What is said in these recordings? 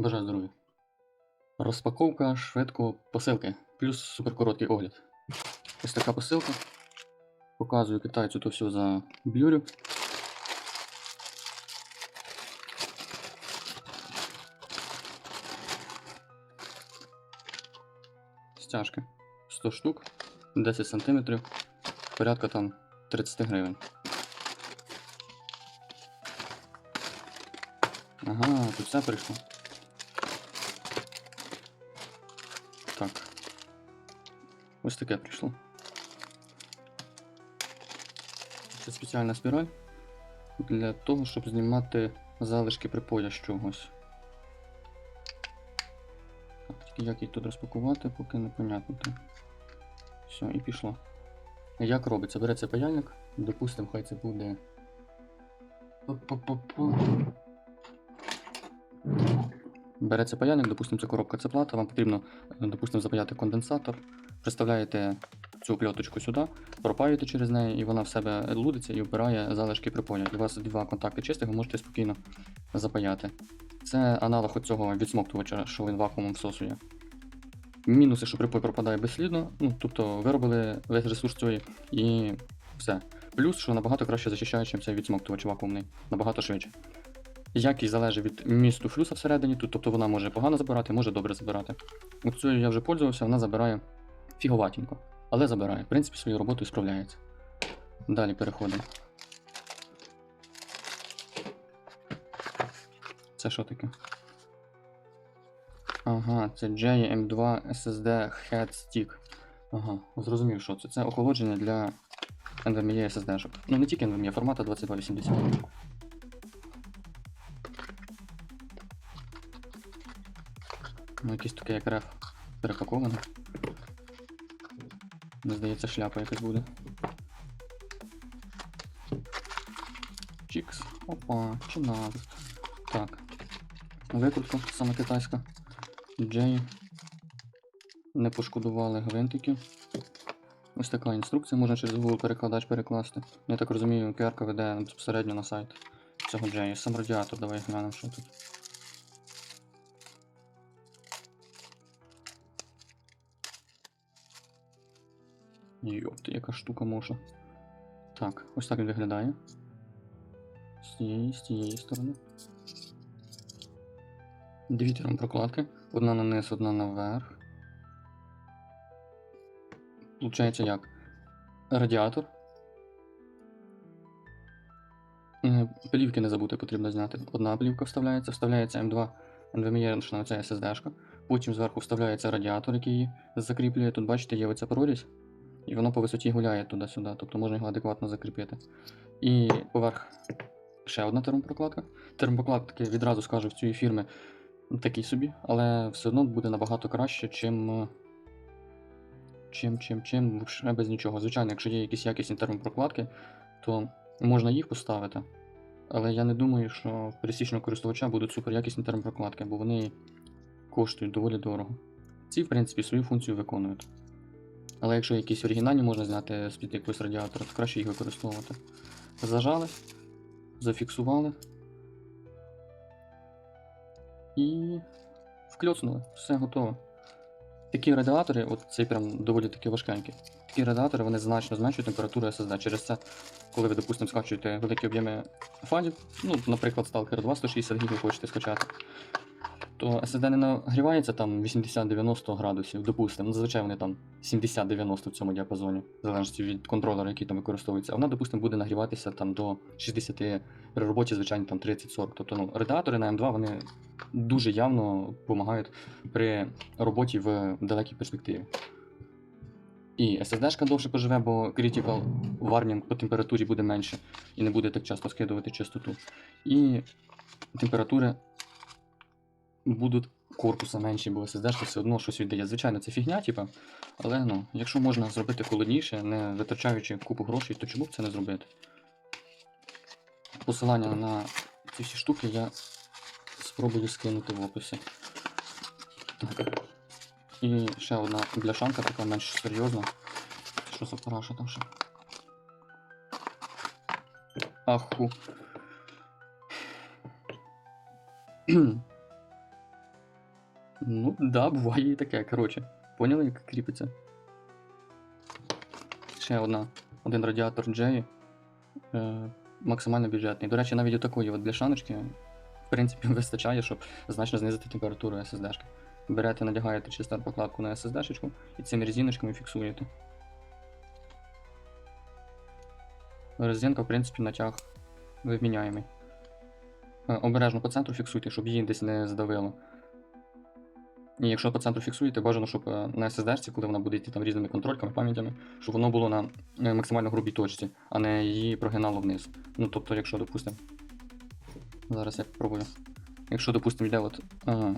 Бажаю здоров'я. Розпаковка швидко посилки. Плюс суперкороткий огляд. Ось така посилка. Показую китайцю то все за блюрю. Стяжки. 100 штук, 10 сантиметрів, порядка там 30 гривень. Ага, тут все прийшло. Так. Ось таке прийшло. Це спеціальна спіраль для того, щоб знімати залишки припоя з чогось. Так, тільки як їх тут розпакувати, поки непонятно. Все, і пішло. Як робиться? Береться паяльник, допустимо, хай це буде. Пу-пу-пу-пу. Береться паяльник, допустимо, це коробка, це плата, вам потрібно, е, допустимо, запаяти конденсатор, приставляєте цю пльоточку сюди, пропаюєте через неї, і вона в себе лудиться і вбирає залишки припоя. І у вас два контакти чистих, ви можете спокійно запаяти. Це аналог оцього відсмоктувача, що він вакуумом всосує. Мінуси, що припой пропадає безслідно, ну, тобто виробили весь ресурс цієї і все. Плюс, що набагато краще захищає, ніж цей відсмоктувач вакуумний, набагато швидше. Якість залежить від місту флюса всередині, тобто вона може погано забирати, може добре забирати. От цією я вже пользувався, вона забирає фіговатенько, але забирає. В принципі, свою роботу справляється. Далі переходимо. Це що таке? Ага, це JM2 SSD Head Stick. Ага, зрозумів, що це. Це охолодження для NVMe SSD-шок. Ну не тільки NVMe, формату 2280. Якийсь таке як реф перепаковане. Мені здається, шляпа якась буде. Чікс. Опа, чи надо. Так. Викрутка, саме китайська. Джей. Не пошкодували гвинтиків. Ось така інструкція, можна через Google перекладач перекласти. Я так розумію, QR веде безпосередньо на сайт цього Джею. Сам радіатор, давай глянемо, що тут. Йопти, яка штука може. Так, ось так він виглядає. З цієї, з цієї сторони. Дві терм прокладки. Одна на низ, одна наверх. Получається як? Радіатор. Е, Плівки не забути потрібно зняти. Одна плівка вставляється, вставляється М2 NVMe, ця SSD-шка. Потім зверху вставляється радіатор, який закріплює. Тут, бачите, є оця прорізь. І воно по висоті гуляє туди-сюди, тобто можна його адекватно закріпити. І поверх ще одна термопрокладка. Термопрокладки відразу скажу в цієї фірми такі собі, але все одно буде набагато краще, чим. Чим, чим, чим, ще без нічого. Звичайно, якщо є якісь якісні термопрокладки, то можна їх поставити. Але я не думаю, що пересічного користувача будуть супер якісні термопрокладки, бо вони коштують доволі дорого. Ці, в принципі, свою функцію виконують. Але якщо якісь оригінальні можна зняти з-під якогось радіатора, то краще їх використовувати. Зажали, зафіксували і вкльоцнули. Все готово. Такі радіатори, от цей прям доволі таки важкенький. Такі радіатори вони значно зменшують температуру SSD. Через це, коли ви, допустимо, скачуєте великі об'єми файлів, ну, наприклад, Stalker 2 160 ГБ хочете скачати, то SSD не нагрівається там 80-90 градусів, допустимо, ну, зазвичай вони там 70-90 в цьому діапазоні, в залежності від контролера, який там використовується. А вона, допустимо, буде нагріватися там до 60 при роботі, звичайно, там 30-40. Тобто ну, радіатори на М2 вони дуже явно допомагають при роботі в далекій перспективі. І SSD-шка довше поживе, бо critical warning по температурі буде менше і не буде так часто скидувати частоту. І температури будуть корпуса менші, бо SSD все одно щось віддає. Звичайно, це фігня, типа, але ну, якщо можна зробити холодніше, не витрачаючи купу грошей, то чому б це не зробити? Посилання на ці всі штуки я спробую скинути в описі. Так. І ще одна бляшанка, така менш серйозна. Що за параша там ще? Аху. Ну, да, буває і таке, коротше. Поняли, як кріпиться? Ще одна. Один радіатор J. Е, максимально бюджетний. До речі, навіть у такої от бляшаночки, в принципі, вистачає, щоб значно знизити температуру SSD-шки. Берете, надягаєте чисто прокладку на SSD-шечку і цими резиночками фіксуєте. Резинка, в принципі, натяг виміняємий. Е, Обережно по центру фіксуйте, щоб її десь не здавило. І якщо по центру фіксуєте, бажано, щоб е, на SSD, коли вона буде йти там різними контрольками, пам'ятями, щоб воно було на е, максимально грубій точці, а не її прогинало вниз. Ну тобто, якщо, допустимо. Зараз я спробую. Якщо, допустимо, йде от е,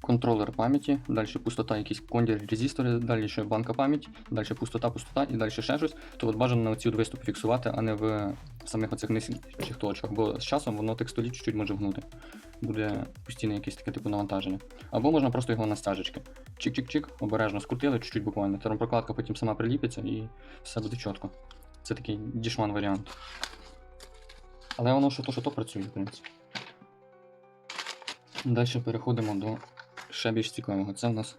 контролер пам'яті, далі пустота, якісь кондір, резистори, далі ще банка пам'яті, далі пустота, пустота і далі ще щось, то от бажано на ці виступи фіксувати, а не в самих оцих нижчих точках, бо з часом воно текстолі чуть-чуть може гнути. Буде постійне якесь таке типу навантаження. Або можна просто його на стяжечки. Чик-чик-чик, обережно скрутили, чуть-чуть буквально. Термопрокладка потім сама приліпиться і все буде чітко. Це такий дішман варіант. Але воно що то, що то працює, в принципі. Далі переходимо до ще більш цікавого. Це у нас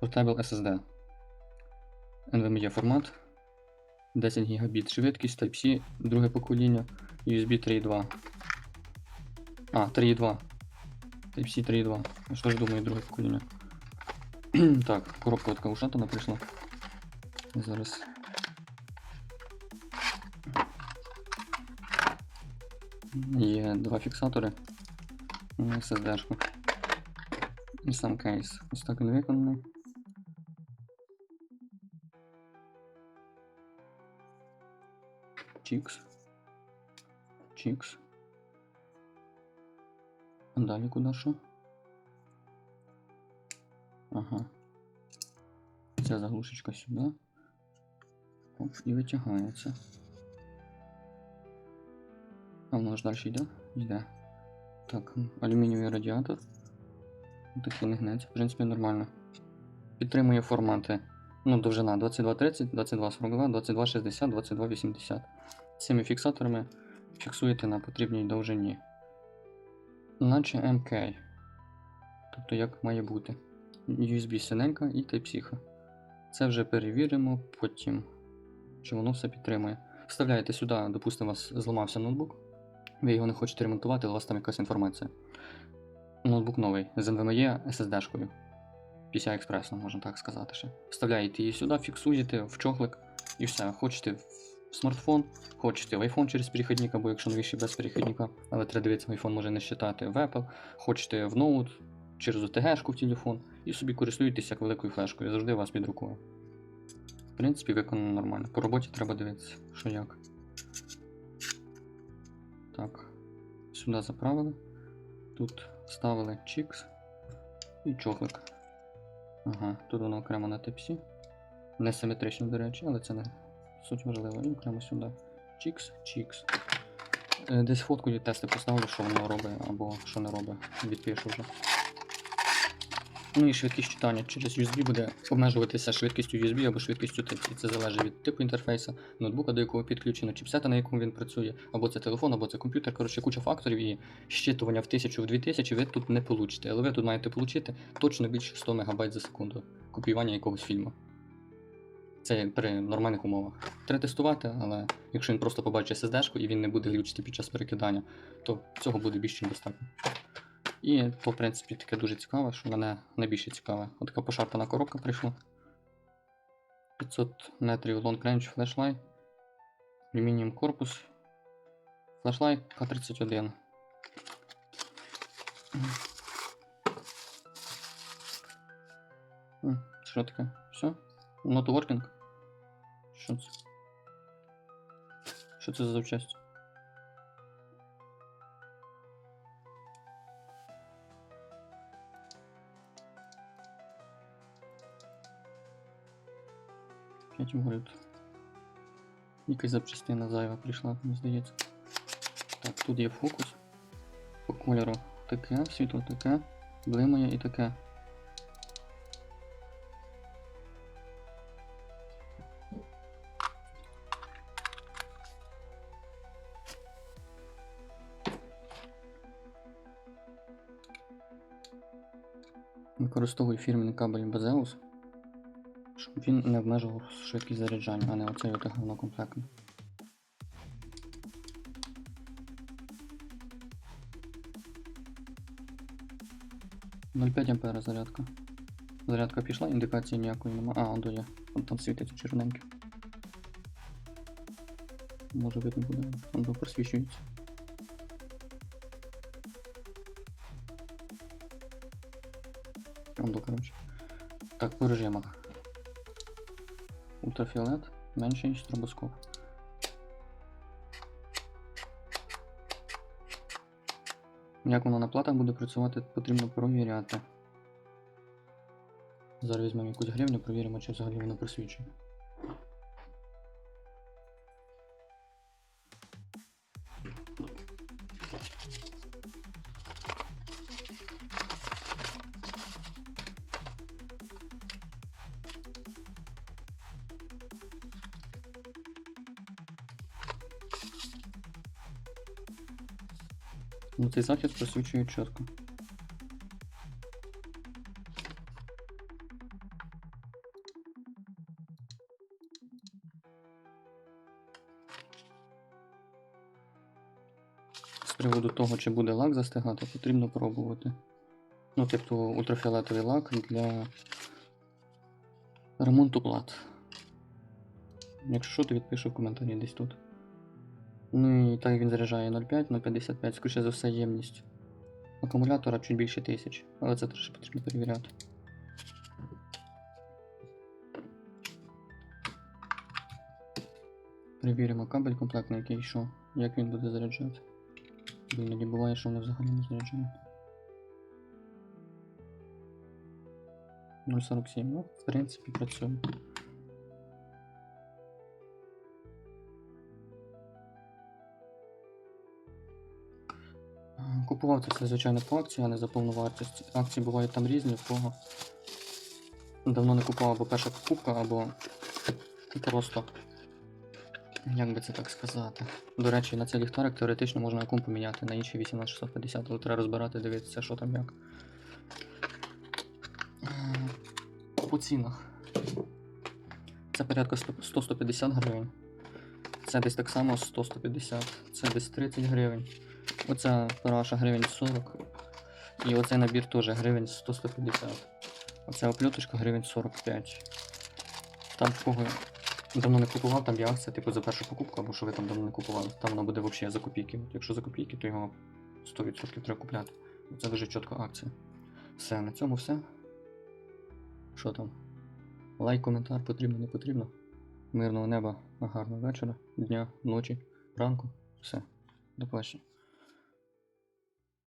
Portable SSD. NVMe формат. 10 Гбіт швидкість, Type-C, друге покоління, USB 3.2. А, 3.2. Type-C 3.2. А Що ж думаю, друге покоління? так, коробка така ушатана прийшла. Зараз. Є два фіксатори на SSD-шку. І сам кейс. Ось так він виконаний. Чікс. Чікс. Далі куди що? Ага. Ця заглушечка сюди. Оп, і витягається. А воно ж далі йде? Йде. Так, алюмінієвий радіатор. Такий не гнеться, в принципі, нормально. Підтримує формати. Ну, довжина 2230, 2242, 2260, 2280. Цими фіксаторами фіксуєте на потрібній довжині. Наче MK. Тобто як має бути. USB синенька і Type-C. Це вже перевіримо потім, чи воно все підтримує. Вставляєте сюди, допустимо, у вас зламався ноутбук. Ви його не хочете ремонтувати, але у вас там якась інформація. Ноутбук новий з NVMe SSD-шкою. PCI Express, можна так сказати ще. Вставляєте її сюди, фіксуєте в чохлик і все. Хочете смартфон, хочете в iPhone через перехідник, або якщо новіший без перехідника, але треба дивитися, iPhone може не считати в Apple, хочете в ноут, через OTG-шку в телефон, і собі користуєтесь як великою флешкою, завжди вас під рукою. В принципі, виконано нормально. По роботі треба дивитися, що як. Так, сюди заправили. Тут ставили чікс і чохлик. Ага, тут воно окремо на типсі. Несиметрично, до речі, але це не суть важлива. І окремо сюди. Чікс, чікс. Е, Десь фотку і тести поставлю, що воно робить або що не робить. Відпишу вже. Ну і швидкість читання через USB буде обмежуватися швидкістю USB або швидкістю Type-C. Це залежить від типу інтерфейсу, ноутбука, до якого підключено, чіпсета, на якому він працює, або це телефон, або це комп'ютер. Коротше, куча факторів і щитування в 1000 в 2000 ви тут не получите. Але ви тут маєте отримати точно більше 100 МБ за секунду копіювання якогось фільму. Це при нормальних умовах. Треба тестувати, але якщо він просто побачить SSD-шку і він не буде глючити під час перекидання, то цього буде більш ніж достатньо. І в принципі, таке дуже цікаве, що мене найбільше цікаве. Отака пошарпана коробка прийшла. 500 метрів long range флешлайт. Алюмініум корпус. Флешлайт К31. Що таке? Все? Working? Що це? Що це за запчасть? П'ять говорить. Якась запчастина зайва прийшла, мені здається. Так, тут є фокус. По кольору таке, світло таке, блимає і таке. Використовую фірменний кабель Базеус, щоб він не обмежував швидкість заряджання, а не оцей от говно комплектний. Ноль п'ять ампера зарядка. Зарядка пішла, індикації ніякої нема. А, он є. Вон там світиться червоненьке. Може видно буде, он просвічується. Ондо, короче. Так, по режимах. Ультрафіолет, менше ніж стробоскоп. Як воно на платах буде працювати, потрібно провіряти. Зараз візьмемо якусь гривню, провіримо, чи взагалі воно просвічує. Ну, цей захист просвічує чітко. З приводу того, чи буде лак застигати, потрібно пробувати. Ну, тобто ультрафіолетовий лак для ремонту плат. Якщо що, то відпишу в коментарі десь тут. Ну і так він заряджає 0,5, 0,55, скоріше за все ємність акумулятора чуть більше тисяч, але це теж потрібно перевіряти. Перевіримо кабель комплектний, який йшов, як він буде заряджати. Іноді буває, що воно взагалі не заряджає. 0,47, ну, в принципі, працює. Купував це звичайно, по акції, а не за повну вартість. Акції бувають там різні, в кого давно не купував або перша покупка, або просто. Як би це так сказати? До речі, на цей ліхтарик теоретично можна акум поміняти на інший 18650, але треба розбирати, дивитися, що там як. Е, По цінах. Це порядка 100-150 гривень. Це десь так само 100-150. Це десь 30 гривень. Оця параша гривень 40. І оцей набір теж гривень 100-150. Оця оплюточка гривень 45. Там в кого давно не купував, там є акція, типу за першу покупку, або що ви там давно не купували. Там воно буде взагалі за копійки. Якщо за копійки, то його 100% треба купляти. Це дуже чітка акція. Все, на цьому все. Що там? Лайк, коментар, потрібно, не потрібно. Мирного неба, гарного вечора, дня, ночі, ранку. Все. До побачення.